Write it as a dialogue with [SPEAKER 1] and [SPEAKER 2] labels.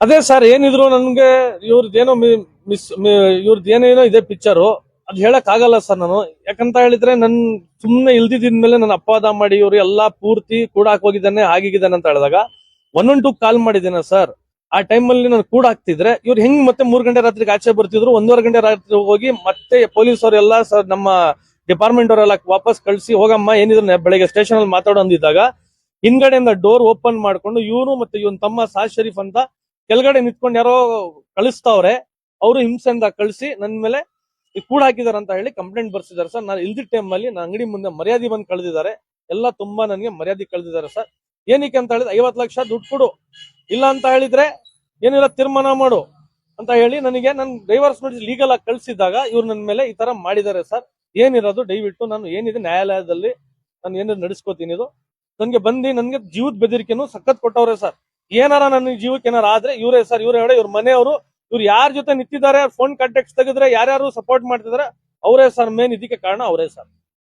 [SPEAKER 1] ಅದೇ ಸರ್, ಏನಿದ್ರು ನನ್ಗೆ ಇವ್ರದ್ದೇನೋ ಮಿಸ್ ಇವ್ರದ್ದು ಇದೆ ಪಿಕ್ಚರು ಅದ್ ಹೇಳಕ್ ಆಗಲ್ಲ ಸರ್ ನಾನು. ಯಾಕಂತ ಹೇಳಿದ್ರೆ ನನ್ ಸುಮ್ನೆ ಇಲ್ದಿದ್ಮೇಲೆ ನನ್ನ ಅಪವಾದ ಮಾಡಿ ಇವ್ರು ಎಲ್ಲಾ ಪೂರ್ತಿ ಕೂಡ ಹೋಗಿದ್ದಾನೆ ಆಗಿಗಿದ್ದಾನೆ ಅಂತ ಹೇಳಿದಾಗ ಒನ್ ಒನ್ ಟೂ ಕಾಲ್ ಮಾಡಿದ್ದೇನೆ ಸರ್. ಆ ಟೈಮ್ ಅಲ್ಲಿ ನಾನು ಕೂಡ ಹಾಕ್ತಿದ್ರೆ ಇವ್ರು ಹೆಂಗ್ ಮತ್ತೆ ಮೂರ್ ಗಂಟೆ ರಾತ್ರಿಗೆ ಆಚೆ ಬರ್ತಿದ್ರು, ಒಂದೂವರೆ ಗಂಟೆ ರಾತ್ರಿ ಹೋಗಿ ಮತ್ತೆ ಪೊಲೀಸ್ ಅವರೆಲ್ಲ ಸರ್ ನಮ್ಮ ಡಿಪಾರ್ಟ್ಮೆಂಟ್ ಅವರೆಲ್ಲ ವಾಪಸ್ ಕಳ್ಸಿ, ಹೋಗಮ್ಮ, ಏನಿದ್ರು ಬೆಳಗ್ಗೆ ಸ್ಟೇಷನ್ ಅಲ್ಲಿ ಮಾತಾಡೋ ಅಂದಿದ್ದಾಗ ಹಿಂದ್ಗಡೆಯಿಂದ ಡೋರ್ ಓಪನ್ ಮಾಡ್ಕೊಂಡು ಇವನು ಮತ್ತೆ ಇವನ್ ತಮ್ಮ ಸಾಜ್ ಶರೀಫ್ ಅಂತ ಕೆಳಗಡೆ ನಿಂತ್ಕೊಂಡು ಯಾರೋ ಕಳಿಸ್ತಾವ್ರೆ, ಅವರು ಹಿಂಸೆಯಿಂದ ಕಳಿಸಿ ನನ್ ಮೇಲೆ ಕೂಡ ಹಾಕಿದಾರೆ ಅಂತ ಹೇಳಿ ಕಂಪ್ಲೇಂಟ್ ಬರ್ಸಿದ್ದಾರೆ ಸರ್. ನಾನು ಇಲ್ದಿದ್ದ ಟೈಮ್ ಅಲ್ಲಿ ನನ್ನ ಅಂಗಡಿ ಮುಂದೆ ಮರ್ಯಾದೆ ಬಂದು ಕಳೆದಿದ್ದಾರೆ. ಎಲ್ಲ ತುಂಬಾ ನನಗೆ ಮರ್ಯಾದೆ ಕಳೆದಿದ್ದಾರೆ ಸರ್. ಏನಕ್ಕೆ ಅಂತ ಹೇಳಿದ್ರೆ ಐವತ್ತು ಲಕ್ಷ ದುಡ್ಡು ಕೊಡು. ಇಲ್ಲ ಅಂತ ಹೇಳಿದ್ರೆ ಏನಿಲ್ಲ ತೀರ್ಮಾನ ಮಾಡು ಅಂತ ಹೇಳಿ ನನಗೆ ನನ್ನ ಡೈವರ್ಸ್ ನೋಡಿ ಲೀಗಲ್ ಆಗಿ ಕಳಿಸಿದಾಗ ಇವ್ರು ನನ್ನ ಮೇಲೆ ಈ ತರ ಮಾಡಿದ್ದಾರೆ ಸರ್. ಏನಿರೋದು ದಯವಿಟ್ಟು ನಾನು ಏನಿದೆ ನ್ಯಾಯಾಲಯದಲ್ಲಿ ನಾನು ಏನಾದ್ರು ನಡೆಸ್ಕೋತೀನಿ ಇದು. ನನಗೆ ಬಂದು, ನನ್ಗೆ ಜೀವದ ಬೆದರಿಕೆನು ಸಖತ್ ಕೊಟ್ಟವ್ರೆ ಸರ್. ಏನಾರ ನನ್ನ ಜೀವಕ್ಕೆ ಏನಾರ ಆದ್ರೆ ಇವರೇ ಸರ್, ಇವ್ರ ಹೇಳಿ, ಇವ್ರ ಮನೆಯವರು, ಇವ್ರು ಯಾರ ಜೊತೆ ನಿಂತಿದ್ದಾರೆ ಫೋನ್ ಕಾಂಟ್ಯಾಕ್ಟ್ಸ್ ತೆಗೆದ್ರೆ ಯಾರ್ಯಾರು ಸಪೋರ್ಟ್ ಮಾಡ್ತಿದಾರೆ, ಅವರೇ ಸರ್ ಮೇನ್ ಇದಕ್ಕೆ ಕಾರಣ ಅವರೇ ಸರ್.